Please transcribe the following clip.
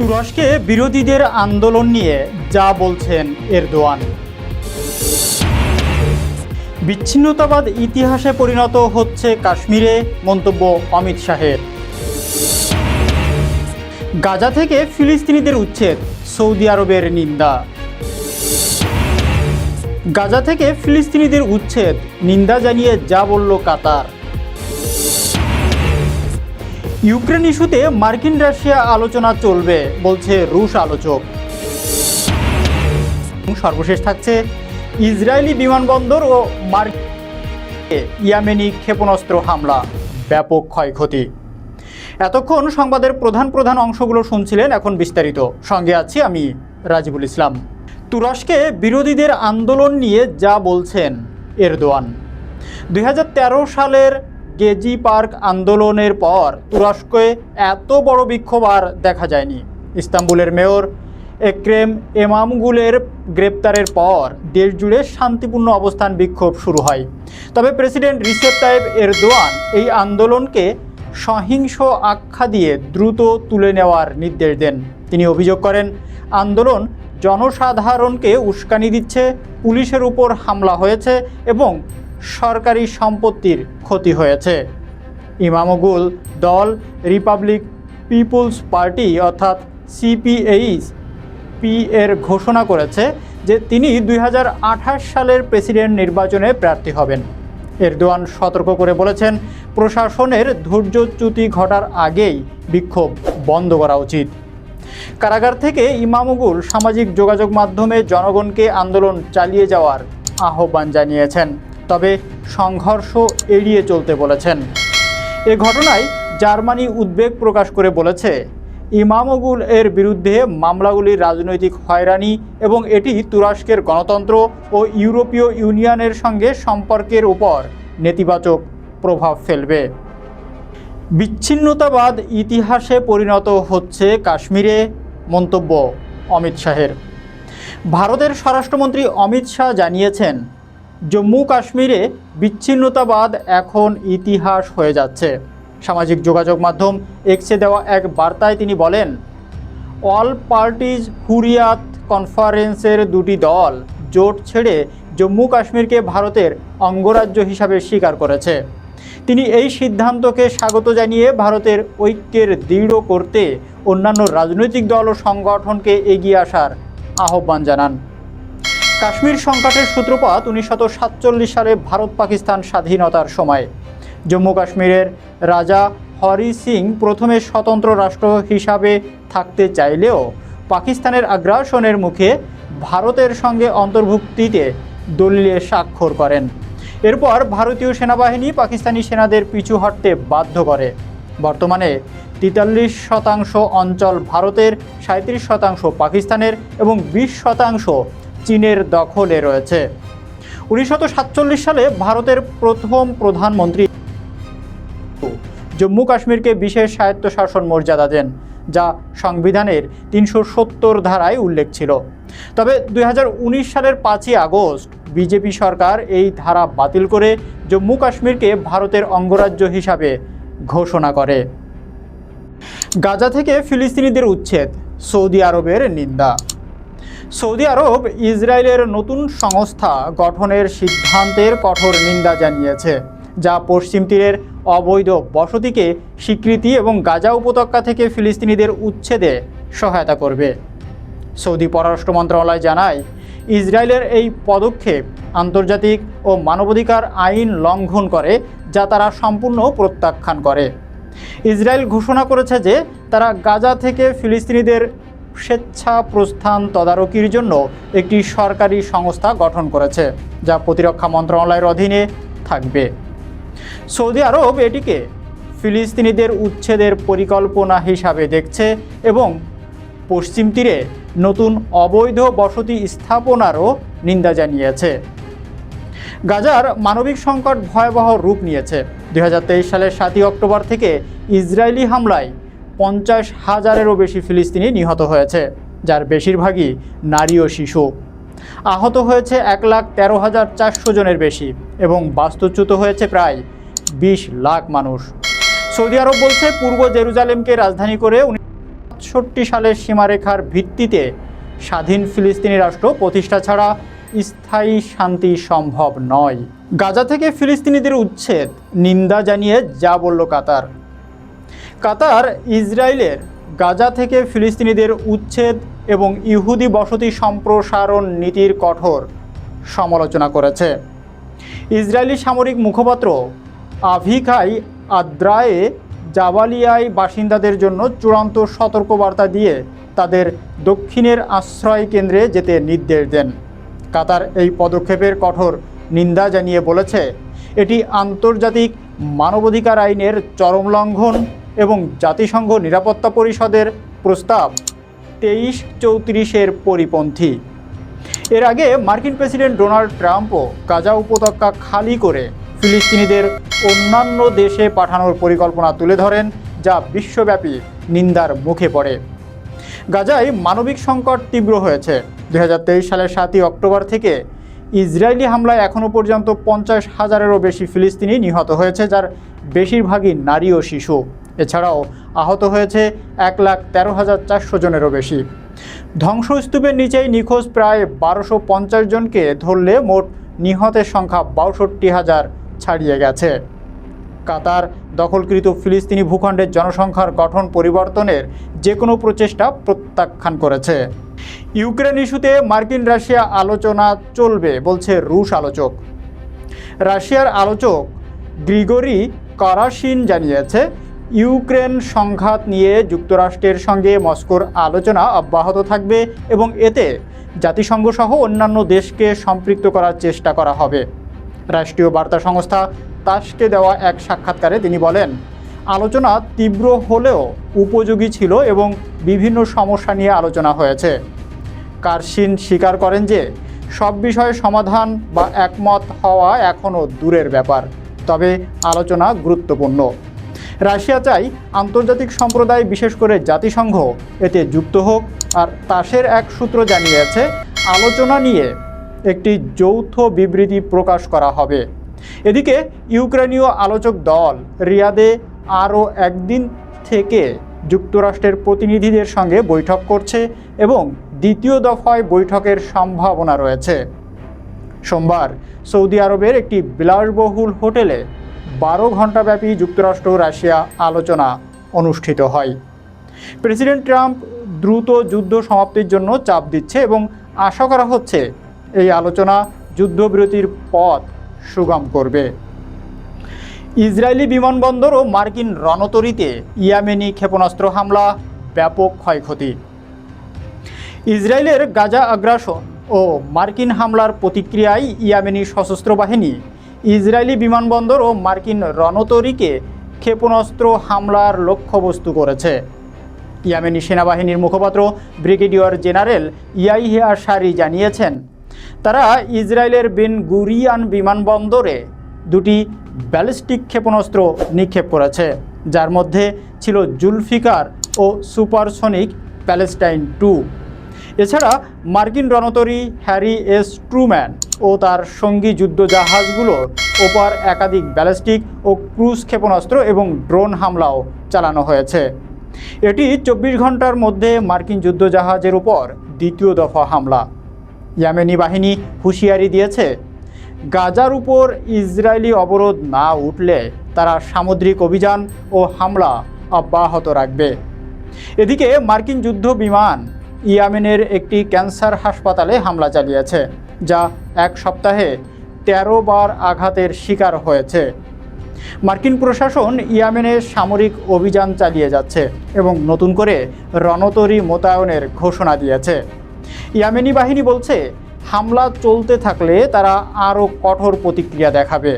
তুরস্কে বিরোধীদের আন্দোলন নিয়ে যা বলছেন এরদোয়ান। বিচ্ছিন্নতাবাদ ইতিহাসে পরিণত হচ্ছে কাশ্মীরে, মন্তব্য অমিত শাহের। গাজা থেকে ফিলিস্তিনিদের উচ্ছেদ, সৌদি আরবের নিন্দা। গাজা থেকে ফিলিস্তিনিদের উচ্ছেদ, নিন্দা জানিয়ে যা বলল কাতার। ইউক্রেন ইস্যুতে মার্কিন রাশিয়া আলোচনা চলবে, বলছে রুশ আলোচক। সর্বশেষ থাকছে ইসরায়েলি বিমানবন্দর ও মার্কিন ইয়ামেনি ক্ষেপণাস্ত্র হামলা, ব্যাপক ক্ষয়ক্ষতি। এতক্ষণ সংবাদের প্রধান প্রধান অংশগুলো শুনছিলেন এখন বিস্তারিত। সঙ্গে আছি আমি রাজিবুল ইসলাম। তুরস্কে বিরোধীদের আন্দোলন নিয়ে যা বলছেন এরদোয়ান। দুই হাজার তেরো সালের গেজি পার্ক আন্দোলনের পর তুরস্কে এত বড় বিক্ষোভ আর দেখা যায়নি। ইস্তাম্বুলের মেয়র একরেম এমামগুলের গ্রেপ্তারের পর দেশ জুড়ে শান্তিপূর্ণ অবস্থান বিক্ষোভ শুরু হয়। তবে প্রেসিডেন্ট রিসেপ তাইব এরদোয়ান এই আন্দোলনকে সহিংস আখ্যা দিয়ে দ্রুত তুলে নেওয়ার নির্দেশ দেন। তিনি অভিযোগ করেন, আন্দোলন জনসাধারণকে উস্কানি দিচ্ছে, পুলিশের উপর হামলা হয়েছে এবং সরকারি সম্পত্তির ক্ষতি হয়েছে। ইমামগুল দল, রিপাবলিক পিপলস পার্টি অর্থাৎ সিপিএইচ, পি এর ঘোষণা করেছে যে তিনি দুই হাজার আঠাশ সালের প্রেসিডেন্ট নির্বাচনে প্রার্থী হবেন। এরদোয়ান সতর্ক করে বলেছেন, প্রশাসনের ধৈর্যচ্যুতি ঘটার আগেই বিক্ষোভ বন্ধ করা উচিত। কারাগার থেকে ইমামুগুল সামাজিক যোগাযোগ মাধ্যমে জনগণকে আন্দোলন চালিয়ে যাওয়ার আহ্বান জানিয়েছেন। তবে সংঘর্ষ এড়িয়ে চলতে বলেছেন। এ ঘটনায় জার্মানি উদ্বেগ প্রকাশ করে বলেছে, ইমামগুল এর বিরুদ্ধে মামলাগুলির রাজনৈতিক হয়রানি এবং এটি তুরস্কের গণতন্ত্র ও ইউরোপীয় ইউনিয়নের সঙ্গে সম্পর্কের উপর নেতিবাচক প্রভাব ফেলবে। বিচ্ছিন্নতাবাদ ইতিহাসে পরিণত হচ্ছে কাশ্মীরে, মন্তব্য অমিত শাহের। ভারতের স্বরাষ্ট্রমন্ত্রী অমিত শাহ জানিয়েছেন জম্মু কাশ্মীরে বিচ্ছিন্নতাবাদ এখন ইতিহাস হয়ে যাচ্ছে। সামাজিক যোগাযোগ মাধ্যম এক্সে দেওয়া এক বার্তায় তিনি বলেন, অল পার্টিজ হুরিয়াত কনফারেন্সের দুটি দল জোট ছেড়ে জম্মু কাশ্মীরকে ভারতের অঙ্গরাজ্য হিসাবে স্বীকার করেছে। তিনি এই সিদ্ধান্তকে স্বাগত জানিয়ে ভারতের ঐক্যের দৃঢ় করতে অন্যান্য রাজনৈতিক দল ও সংগঠনকে এগিয়ে আসার আহ্বান জানান। কাশ্মীর সংকটের সূত্রপাত উনিশশো সাতচল্লিশ সালে ভারত পাকিস্তান স্বাধীনতার সময়। জম্মু কাশ্মীরের রাজা হরি সিং প্রথমে স্বতন্ত্র রাষ্ট্র হিসাবে থাকতে চাইলেও পাকিস্তানের আগ্রাসনের মুখে ভারতের সঙ্গে অন্তর্ভুক্তিতে দলিলে স্বাক্ষর করেন। এরপর ভারতীয় সেনাবাহিনী পাকিস্তানি সেনাদের পিছু হটতে বাধ্য করে। বর্তমানে তেতাল্লিশ শতাংশ অঞ্চল ভারতের সাঁত্রিশ শতাংশ পাকিস্তানের এবং বিশ শতাংশ চীনের দখলে রয়েছে। উনিশশো সাতচল্লিশ সালে ভারতের প্রথম প্রধানমন্ত্রী জম্মু কাশ্মীরকে বিশেষ স্বায়ত্তশাসন মর্যাদা দেন, যা সংবিধানের তিনশো সত্তর ধারায় উল্লেখ ছিল। তবে দুই হাজার উনিশ সালের পাঁচই আগস্ট বিজেপি সরকার এই ধারা বাতিল করে জম্মু কাশ্মীরকে ভারতের অঙ্গরাজ্য হিসাবে ঘোষণা করে। গাজা থেকে ফিলিস্তিনিদের উচ্ছেদ, সৌদি আরবের নিন্দা। সৌদি আরব ইসরায়েলের নতুন সংস্থা গঠনের সিদ্ধান্তের কঠোর নিন্দা জানিয়েছে, যা পশ্চিম তীরের অবৈধ বসতিকে স্বীকৃতি এবং গাজা উপত্যকা থেকে ফিলিস্তিনিদের উচ্ছেদে সহায়তা করবে। সৌদি পররাষ্ট্র মন্ত্রণালয় জানায়, ইসরায়েলের এই পদক্ষেপ আন্তর্জাতিক ও মানবাধিকার আইন লঙ্ঘন করে, যা তারা সম্পূর্ণ প্রত্যাখ্যান করে। ইসরায়েল ঘোষণা করেছে যে, তারা গাজা থেকে ফিলিস্তিনিদের স্বেচ্ছা প্রস্থান তদারকির জন্য একটি সরকারি সংস্থা গঠন করেছে, যা প্রতিরক্ষা মন্ত্রণালয়ের অধীনে থাকবে। সৌদি আরব এটিকে ফিলিস্তিনিদের উচ্ছেদের পরিকল্পনা হিসাবে দেখছে এবং পশ্চিম তীরে নতুন অবৈধ বসতি স্থাপনারও নিন্দা জানিয়েছে। গাজার মানবিক সংকট ভয়াবহ রূপ নিয়েছে। দুই হাজার তেইশ সালের সাতই অক্টোবর থেকে ইসরায়েলি হামলায় পঞ্চাশ হাজারেরও বেশি ফিলিস্তিনি নিহত হয়েছে, যার বেশিরভাগই নারী ও শিশু। আহত হয়েছে এক লাখ তেরো হাজার চারশো জনের বেশি এবং বাস্তুচ্যুত হয়েছে প্রায় বিশ লাখ মানুষ। সৌদি আরব বলছে পূর্ব জেরুজালেমকে রাজধানী করে সাতষট্টি সালের সীমারেখার ভিত্তিতে স্বাধীন ফিলিস্তিনি রাষ্ট্র প্রতিষ্ঠা ছাড়া স্থায়ী শান্তি সম্ভব নয়। গাজা থেকে ফিলিস্তিনিদের উচ্ছেদ, নিন্দা জানিয়ে যা বলল কাতার। কাতার ইসরায়েলের গাজা থেকে ফিলিস্তিনিদের উচ্ছেদ এবং ইহুদি বসতি সম্প্রসারণ নীতির কঠোর সমালোচনা করেছে। ইসরায়েলি সামরিক মুখপাত্র আভিকাই আদ্রায়ে জাবালিয়ায় বাসিন্দাদের জন্য চূড়ান্ত সতর্কবার্তা দিয়ে তাদের দক্ষিণের আশ্রয় কেন্দ্রে যেতে নির্দেশ দেন। কাতার এই পদক্ষেপের কঠোর নিন্দা জানিয়ে বলেছে, এটি আন্তর্জাতিক মানবাধিকার আইনের চরম লঙ্ঘন এবং জাতিসংঘ নিরাপত্তা পরিষদের প্রস্তাব তেইশ চৌত্রিশের পরিপন্থী। এর আগে মার্কিন প্রেসিডেন্ট ডোনাল্ড ট্রাম্পও গাজা উপত্যকা খালি করে ফিলিস্তিনিদের অন্যান্য দেশে পাঠানোর পরিকল্পনা তুলে ধরেন, যা বিশ্বব্যাপী নিন্দার মুখে পড়ে। গাজায় মানবিক সংকট তীব্র হয়েছে। দু হাজার তেইশ সালের সাতই অক্টোবর থেকে ইসরায়েলি হামলায় এখনও পর্যন্ত পঞ্চাশ হাজারেরও বেশি ফিলিস্তিনি নিহত হয়েছে, যার বেশিরভাগই নারী ও শিশু। এছাড়াও আহত হয়েছে এক লাখ তেরো হাজার চারশো জনেরও বেশি। ধ্বংসস্তূপের নিচেই নিখোঁজ প্রায় বারোশো পঞ্চাশ জনকে ধরলে মোট নিহতের সংখ্যা বাষট্টি হাজার ছাড়িয়ে গেছে। কাতার দখলকৃত ফিলিস্তিনি ভূখণ্ডের জনসংখ্যার গঠন পরিবর্তনের যে কোনো প্রচেষ্টা প্রত্যাখ্যান করেছে। ইউক্রেন ইস্যুতে মার্কিন রাশিয়া আলোচনা চলবে, বলছে রুশ আলোচক। রাশিয়ার আলোচক গ্রিগরি কারাসিন জানিয়েছে ইউক্রেন সংঘাত নিয়ে যুক্তরাষ্ট্রের সঙ্গে মস্কোর আলোচনা অব্যাহত থাকবে এবং এতে জাতিসংঘ সহ অন্যান্য দেশকে সম্পৃক্ত করার চেষ্টা করা হবে। রাষ্ট্রীয় বার্তা সংস্থা তাসকে দেওয়া এক সাক্ষাৎকারে তিনি বলেন, আলোচনা তীব্র হলেও উপযোগী ছিল এবং বিভিন্ন সমস্যা নিয়ে আলোচনা হয়েছে। কার্সিন স্বীকার করেন যে, সব বিষয়ে সমাধান বা একমত হওয়া এখনও দূরের ব্যাপার। তবে আলোচনা গুরুত্বপূর্ণ। রাশিয়া চাই আন্তর্জাতিক সম্প্রদায়, বিশেষ করে জাতিসংঘ। এতে যুক্ত হোক। আর তাসের এক সূত্র জানিয়েছে, আলোচনা নিয়ে একটি যৌথ বিবৃতি প্রকাশ করা হবে। এদিকে, ইউক্রেনীয় আলোচক দল রিয়াদে আরও একদিন থেকে যুক্তরাষ্ট্রের প্রতিনিধিদের সঙ্গে বৈঠক করছে এবং দ্বিতীয় দফায় বৈঠকের সম্ভাবনা রয়েছে। সোমবার সৌদি আরবের একটি বিলাসবহুল হোটেলে বারো ঘণ্টাব্যাপী যুক্তরাষ্ট্র রাশিয়া আলোচনা অনুষ্ঠিত হয়। প্রেসিডেন্ট ট্রাম্প দ্রুত যুদ্ধ সমাপ্তির জন্য চাপ দিচ্ছে এবং আশা করা হচ্ছে এই আলোচনা যুদ্ধবিরতির পথ সুগম করবে। ইসরায়েলি বিমানবন্দর ও মার্কিন রণতরীতে ইয়ামেনি ক্ষেপণাস্ত্র হামলা, ব্যাপক ক্ষয়ক্ষতি। ইসরায়েলের গাজা আগ্রাসন ও মার্কিন হামলার প্রতিক্রিয়ায় ইয়ামেনি সশস্ত্র বাহিনী ইসরায়েলি বিমানবন্দর ও মার্কিন রণতরীকে ক্ষেপণাস্ত্র হামলার লক্ষ্যবস্তু করেছে। ইয়ামেনি সেনাবাহিনীর মুখপাত্র ব্রিগেডিয়ার জেনারেল ইয়াইহিয়া সারি জানিয়েছেন, তারা ইসরায়েলের বিন গুরিয়ান বিমানবন্দরে দুটি ব্যালিস্টিক ক্ষেপণাস্ত্র নিক্ষেপ করেছে, যার মধ্যে ছিল জুলফিকার ও সুপারসনিক প্যালেস্টাইন টু। এছাড়া মার্কিন রণতরী হ্যারি এস ট্রুম্যান ও তার সঙ্গী যুদ্ধজাহাজগুলোর ওপর একাধিক ব্যালিস্টিক ও ক্রুজ ক্ষেপণাস্ত্র এবং ড্রোন হামলাও চালানো হয়েছে। এটি চব্বিশ ঘণ্টার মধ্যে মার্কিন যুদ্ধজাহাজের উপর দ্বিতীয় দফা হামলা। ইয়ামেনি বাহিনী হুঁশিয়ারি দিয়েছে, গাজার উপর ইসরায়েলি অবরোধ না উঠলে তারা সামুদ্রিক অভিযান ও হামলা অব্যাহত রাখবে। এদিকে মার্কিন যুদ্ধ বিমান ইয়ামেনের একটি ক্যান্সার হাসপাতালে হামলা চালিয়েছে, যা এক সপ্তাহে তেরো বার আঘাতের শিকার হয়েছে। মার্কিন প্রশাসন ইয়ামেনে সামরিক অভিযান চালিয়ে যাচ্ছে এবং নতুন করে রণতরী মোতায়েনের ঘোষণা দিয়েছে। ইয়ামেনি বাহিনী বলছে, হামলা চলতে থাকলে তারা আরও কঠোর প্রতিক্রিয়া দেখাবে।